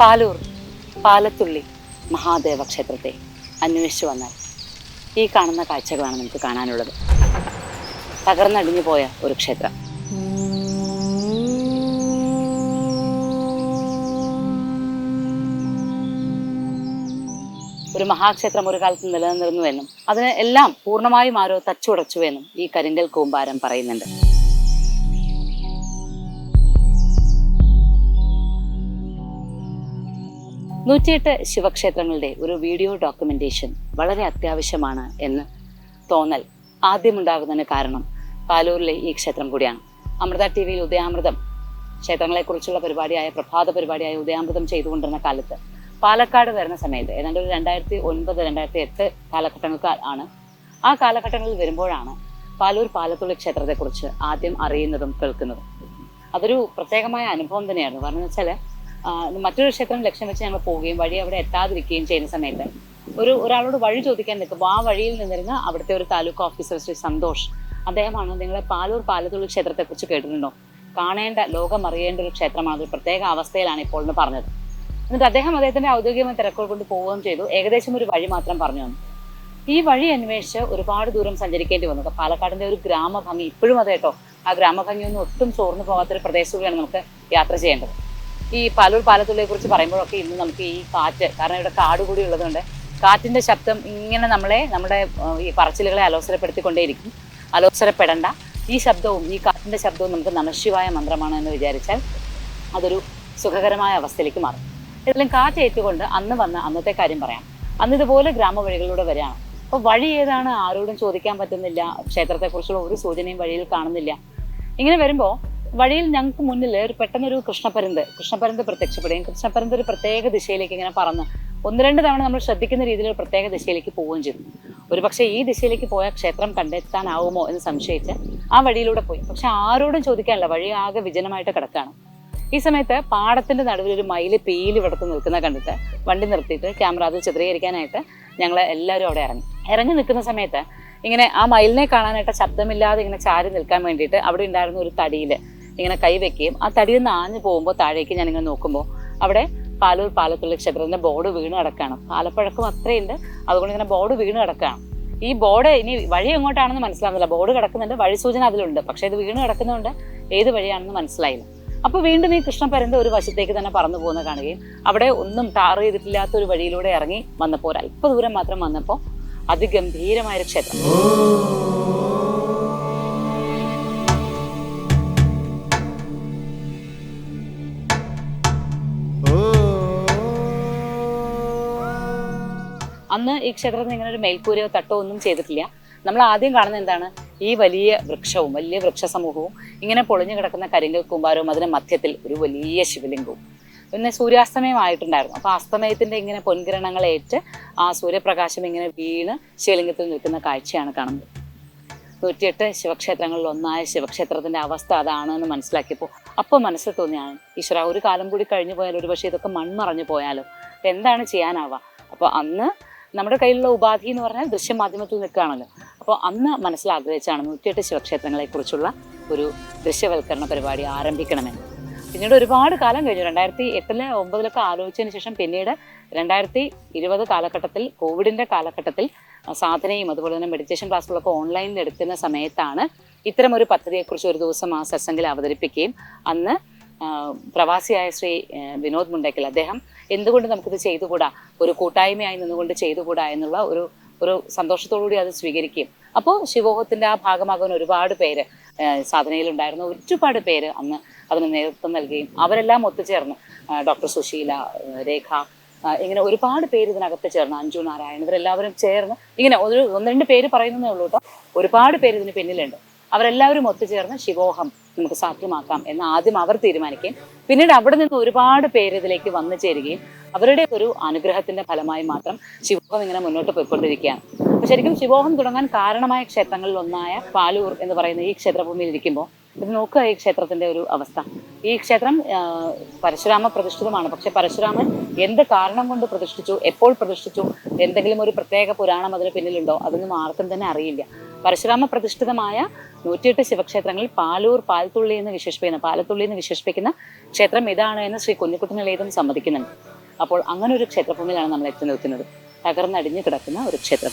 പാലൂർ പാലത്തുള്ളി മഹാദേവ ക്ഷേത്രത്തെ അന്വേഷിച്ചു വന്നാൽ ഈ കാണുന്ന കാഴ്ചകളാണ് നമുക്ക് കാണാനുള്ളത്. തകർന്നടിഞ്ഞു പോയ ഒരു ക്ഷേത്രം. ഒരു മഹാക്ഷേത്രം ഒരു കാലത്ത് നിലനിന്നിരുന്നുവെന്നും അതിന് എല്ലാം പൂർണമായും ആരോ തച്ചുടച്ചുവെന്നും ഈ കരിങ്കൽ കൂമ്പാരം പറയുന്നുണ്ട്. നൂറ്റിയെട്ട് ശിവക്ഷേത്രങ്ങളുടെ ഒരു വീഡിയോ ഡോക്യുമെന്റേഷൻ വളരെ അത്യാവശ്യമാണ് എന്ന് തോന്നൽ ആദ്യമുണ്ടാകുന്നതിന് കാരണം പാലൂരിലെ ഈ ക്ഷേത്രം കൂടിയാണ്. അമൃത ടി വിയിൽ ഉദയാമൃതം ക്ഷേത്രങ്ങളെക്കുറിച്ചുള്ള പരിപാടിയായ പ്രഭാത പരിപാടിയായ ഉദയാമൃതം ചെയ്തുകൊണ്ടിരുന്ന കാലത്ത് പാലക്കാട് വരുന്ന സമയത്ത് ഏതാണ്ട് ഒരു രണ്ടായിരത്തി ഒൻപത് രണ്ടായിരത്തി എട്ട് കാലഘട്ടങ്ങൾക്ക് ആണ്. ആ കാലഘട്ടങ്ങളിൽ വരുമ്പോഴാണ് പാലൂർ പാലത്തുള്ളി ക്ഷേത്രത്തെക്കുറിച്ച് ആദ്യം അറിയുന്നതും കേൾക്കുന്നതും. അതൊരു പ്രത്യേകമായ അനുഭവം തന്നെയായിരുന്നു. പറഞ്ഞു വെച്ചാൽ മറ്റൊരു ക്ഷേത്രം ലക്ഷ്യം വെച്ച് ഞങ്ങൾ പോവുകയും വഴി അവിടെ എത്താതിരിക്കുകയും ചെയ്യുന്ന സമയത്ത് ഒരു ഒരാളോട് വഴി ചോദിക്കാൻ നിൽക്കുമ്പോൾ ആ വഴിയിൽ നിന്നിരുന്ന അവിടുത്തെ ഒരു താലൂക്ക് ഓഫീസർ ശ്രീ സന്തോഷ്. അദ്ദേഹമാണ് നിങ്ങളെ പാലൂർ പാലത്തുള്ളി ക്ഷേത്രത്തെക്കുറിച്ച് കേട്ടിട്ടുണ്ടോ? കാണേണ്ട ലോകം അറിയേണ്ട ഒരു ക്ഷേത്രമാണ്. ഒരു പ്രത്യേക അവസ്ഥയിലാണ് ഇപ്പോൾ എന്ന് പറഞ്ഞത്. എന്നിട്ട് അദ്ദേഹം അദ്ദേഹത്തിന്റെ ഔദ്യോഗികമായ തിരക്കുകൾ കൊണ്ട് പോവുകയും ചെയ്തു. ഏകദേശം ഒരു വഴി മാത്രം പറഞ്ഞു തന്നു. ഈ വഴി അന്വേഷിച്ച് ഒരുപാട് ദൂരം സഞ്ചരിക്കേണ്ടി വന്നു. പാലക്കാടിന്റെ ഒരു ഗ്രാമഭംഗി ഇപ്പോഴും അതെ കേട്ടോ. ആ ഗ്രാമഭംഗിയൊന്നും ഒട്ടും ചോർന്നു പോകാത്തൊരു പ്രദേശത്തുകൂടിയാണ് നമുക്ക് യാത്ര ചെയ്യേണ്ടത്. ഈ പാലൂർ പാലത്തുള്ളിയെ കുറിച്ച് പറയുമ്പോഴൊക്കെ ഇന്ന് നമുക്ക് ഈ കാറ്റ് കാരണം ഇവിടെ കാട് കൂടി ഉള്ളതുകൊണ്ട് കാറ്റിന്റെ ശബ്ദം ഇങ്ങനെ നമ്മളെ നമ്മുടെ ഈ പറച്ചിലുകളെ അലോസരപ്പെടുത്തിക്കൊണ്ടേയിരിക്കും. അലോസരപ്പെടേണ്ട. ഈ ശബ്ദവും ഈ കാറ്റിന്റെ ശബ്ദവും നമുക്ക് നമശിവായ മന്ത്രമാണ് എന്ന് വിചാരിച്ചാൽ അതൊരു സുഖകരമായ അവസ്ഥയിലേക്ക് മാറും. ഇതിലും കാറ്റ് ഏറ്റുകൊണ്ട് അന്ന് വന്ന അന്നത്തെ കാര്യം പറയാം. അന്ന് ഇതുപോലെ ഗ്രാമവഴികളിലൂടെ വരികയാണ്. അപ്പോൾ വഴി ഏതാണ്? ആരോടും ചോദിക്കാൻ പറ്റുന്നില്ല. ക്ഷേത്രത്തെക്കുറിച്ചുള്ള ഒരു സൂചനയും വഴിയിൽ കാണുന്നില്ല. ഇങ്ങനെ വരുമ്പോൾ വഴിയിൽ ഞങ്ങൾക്ക് മുന്നിൽ ഒരു പെട്ടെന്നൊരു കൃഷ്ണപരന്ത് കൃഷ്ണപരന്ത് പ്രത്യക്ഷപ്പെടുകയും കൃഷ്ണപരന്ത് ഒരു പ്രത്യേക ദിശയിലേക്ക് ഇങ്ങനെ പറന്ന് ഒന്ന് രണ്ട് തവണ നമ്മൾ ശ്രദ്ധിക്കുന്ന രീതിയിൽ ഒരു പ്രത്യേക ദിശയിലേക്ക് പോവുകയും ചെയ്തു. ഒരു പക്ഷേ ഈ ദിശയിലേക്ക് പോയാൽ ക്ഷേത്രം കണ്ടെത്താനാവുമോ എന്ന് സംശയിച്ച് ആ വഴിയിലൂടെ പോയി. പക്ഷെ ആരോടും ചോദിക്കാനല്ല വഴി ആകെ വിജനമായിട്ട് കിടക്കുകയാണ് ഈ സമയത്ത് പാടത്തിന്റെ നടുവിൽ ഒരു മയിൽ പീലി വിടർത്ത് നിൽക്കുന്ന കണ്ടിട്ട് വണ്ടി നിർത്തിയിട്ട് ക്യാമറ അത് ചിത്രീകരിക്കാനായിട്ട് ഞങ്ങൾ എല്ലാവരും അവിടെ ഇറങ്ങി. ഇറങ്ങി നിൽക്കുന്ന സമയത്ത് ഇങ്ങനെ ആ മയിലിനെ കാണാനായിട്ട് ശബ്ദമില്ലാതെ ഇങ്ങനെ ചാരി നിൽക്കാൻ വേണ്ടിയിട്ട് അവിടെ ഉണ്ടായിരുന്ന ഒരു തടിയിൽ ഇങ്ങനെ കൈ വെക്കുകയും ആ തടിയിൽ നിന്ന് ആഞ്ഞു പോകുമ്പോൾ താഴേക്ക് ഞാൻ ഇങ്ങനെ നോക്കുമ്പോൾ അവിടെ പാലൂർ പാലത്തുള്ള ക്ഷേത്രത്തിന്റെ ബോർഡ് വീണ് കിടക്കുകയാണ്. പാലപ്പഴക്കം അത്രയുണ്ട്. അതുകൊണ്ട് ഇങ്ങനെ ബോർഡ് വീണ് കിടക്കുകയാണ്. ഈ ബോർഡ് ഇനി വഴി എങ്ങോട്ടാണെന്ന് മനസ്സിലാകുന്നില്ല ബോർഡ് കിടക്കുന്നുണ്ട് വഴി സൂചന അതിലുണ്ട്. പക്ഷേ ഇത് വീണ് കിടക്കുന്നതുകൊണ്ട് ഏത് വഴിയാണെന്ന് മനസ്സിലായില്ല. അപ്പോൾ വീണ്ടും ഈ കൃഷ്ണപരന്ത് ഒരു വശത്തേക്ക് തന്നെ പറന്നു പോകുന്ന കാണുകയും അവിടെ ഒന്നും ടാർ ചെയ്തിട്ടില്ലാത്ത ഒരു വഴിയിലൂടെ ഇറങ്ങി വന്നപ്പോൾ അല്പ ദൂരം മാത്രം വന്നപ്പോൾ അതിഗംഭീരമായൊരു ക്ഷേത്രം. അന്ന് ഈ ക്ഷേത്രത്തിൽ ഇങ്ങനെ ഒരു മേൽക്കൂരയോ തട്ടോ ഒന്നും ചെയ്തിട്ടില്ല. നമ്മൾ ആദ്യം കാണുന്നത് എന്താണ്? ഈ വലിയ വൃക്ഷവും വലിയ വൃക്ഷസമൂഹവും ഇങ്ങനെ പൊളിഞ്ഞു കിടക്കുന്ന കരിങ്കൽ കൂമ്പാരവും അതിന് മധ്യത്തിൽ ഒരു വലിയ ശിവലിംഗവും. പിന്നെ സൂര്യാസ്തമയം ആയിട്ടുണ്ടായിരുന്നു. അപ്പോൾ അസ്തമയത്തിന്റെ ഇങ്ങനെ പൊൻകിരണങ്ങളേറ്റ് ആ സൂര്യപ്രകാശം ഇങ്ങനെ വീണ് ശിവലിംഗത്തിൽ നിൽക്കുന്ന കാഴ്ചയാണ് കാണുന്നത്. നൂറ്റിയെട്ട് ശിവക്ഷേത്രങ്ങളിൽ ഒന്നായ ശിവക്ഷേത്രത്തിന്റെ അവസ്ഥ അതാണ് എന്ന് മനസ്സിലാക്കിയപ്പോൾ അപ്പോൾ മനസ്സിൽ തോന്നിയാണ് ഈശ്വര ഒരു കാലം കൂടി കഴിഞ്ഞു പോയാൽ ഒരു പക്ഷേ ഇതൊക്കെ മൺമറഞ്ഞു പോയാലോ? എന്താണ് ചെയ്യാനാവുക? അപ്പോൾ അന്ന് നമ്മുടെ കയ്യിലുള്ള ഉപാധി എന്ന് പറഞ്ഞാൽ ദൃശ്യമാധ്യമത്തിൽ നിൽക്കുകയാണല്ലോ. അപ്പോൾ അന്ന് മനസ്സിൽ ആഗ്രഹിച്ചാണ് നൂറ്റിയെട്ട് ശിവക്ഷേത്രങ്ങളെക്കുറിച്ചുള്ള ഒരു ദൃശ്യവൽക്കരണ പരിപാടി ആരംഭിക്കണമെന്ന്. പിന്നീട് ഒരുപാട് കാലം കഴിഞ്ഞു. രണ്ടായിരത്തി എട്ടിൽ ഒമ്പതിലൊക്കെ ആലോചിച്ചതിന് ശേഷം പിന്നീട് രണ്ടായിരത്തി ഇരുപത് കാലഘട്ടത്തിൽ കോവിഡിന്റെ കാലഘട്ടത്തിൽ സാധനയും അതുപോലെ തന്നെ മെഡിറ്റേഷൻ ക്ലാസ്സുകളൊക്കെ ഓൺലൈനിൽ എടുക്കുന്ന സമയത്താണ് ഇത്തരം ഒരു പദ്ധതിയെക്കുറിച്ച് ഒരു ദിവസം ആ സത്സംഗിൽ അവതരിപ്പിക്കുകയും അന്ന് പ്രവാസിയായ ശ്രീ വിനോദ് മുണ്ടയ്ക്കൽ അദ്ദേഹം എന്തുകൊണ്ട് നമുക്കിത് ചെയ്തുകൂടാ? ഒരു കൂട്ടായ്മയായി നിന്നുകൊണ്ട് ചെയ്തുകൂടാ എന്നുള്ള ഒരു ഒരു സന്തോഷത്തോടുകൂടി അത് സ്വീകരിക്കുകയും അപ്പോൾ ശിവോഹത്തിന്റെ ആ ഭാഗമാകാൻ ഒരുപാട് പേര് സാധനയിലുണ്ടായിരുന്ന ഒരുപാട് പേര് അന്ന് അതിന് നേതൃത്വം നൽകുകയും അവരെല്ലാം ഒത്തുചേർന്ന് ഡോക്ടർ സുശീല രേഖ ഇങ്ങനെ ഒരുപാട് പേര് ഇതിനകത്ത് ചേർന്ന് അഞ്ജു നാരായണൻ ഇവരെല്ലാവരും ചേർന്ന് ഇങ്ങനെ ഒരു ഒന്ന് രണ്ട് പേര് പറയുന്നതേ ഉള്ളൂ കേട്ടോ. ഒരുപാട് പേര് ഇതിന് പിന്നിലുണ്ട്. അവരെല്ലാവരും ഒത്തുചേർന്ന് ശിവോഹം നമുക്ക് സാധ്യമാക്കാം എന്ന് ആദ്യം അവർ തീരുമാനിക്കുകയും പിന്നീട് അവിടെ നിന്ന് ഒരുപാട് പേര് ഇതിലേക്ക് വന്നു ചേരുകയും അവരുടെ ഒരു അനുഗ്രഹത്തിന്റെ ഫലമായി മാത്രം ശിവോഹം ഇങ്ങനെ മുന്നോട്ട് പോയിക്കൊണ്ടിരിക്കുകയാണ്. അപ്പൊ ശരിക്കും ശിവോഹം തുടങ്ങാൻ കാരണമായ ക്ഷേത്രങ്ങളിൽ ഒന്നായ പാലൂർ എന്ന് പറയുന്ന ഈ ക്ഷേത്രഭൂമിയിൽ ഇരിക്കുമ്പോൾ ഇത് നോക്കുക ഈ ക്ഷേത്രത്തിന്റെ ഒരു അവസ്ഥ. ഈ ക്ഷേത്രം പരശുരാമ പ്രതിഷ്ഠിതമാണ്. പക്ഷെ പരശുരാമൻ എന്ത് കാരണം കൊണ്ട് പ്രതിഷ്ഠിച്ചു എപ്പോൾ പ്രതിഷ്ഠിച്ചു എന്തെങ്കിലും ഒരു പ്രത്യേക പുരാണം അതിന് പിന്നിലുണ്ടോ? അതൊന്നും ആർക്കും തന്നെ അറിയില്ല. പരശുരാമ പ്രതിഷ്ഠിതമായ നൂറ്റിയെട്ട് ശിവക്ഷേത്രങ്ങളിൽ പാലൂർ പാൽത്തുള്ളി എന്ന് വിശേഷിപ്പിക്കുന്ന പാലത്തുള്ളി എന്ന് വിശേഷിപ്പിക്കുന്ന ക്ഷേത്രം ഇതാണ് എന്ന് ശ്രീ കുഞ്ഞിക്കുട്ടനിലേതും സമ്മതിക്കുന്നുണ്ട്. അപ്പോൾ അങ്ങനെ ഒരു ക്ഷേത്രഭൂമിയിലാണ് നമ്മൾ എത്തി നിൽക്കുന്നത്. തകർന്നടിഞ്ഞു കിടക്കുന്ന ഒരു ക്ഷേത്രം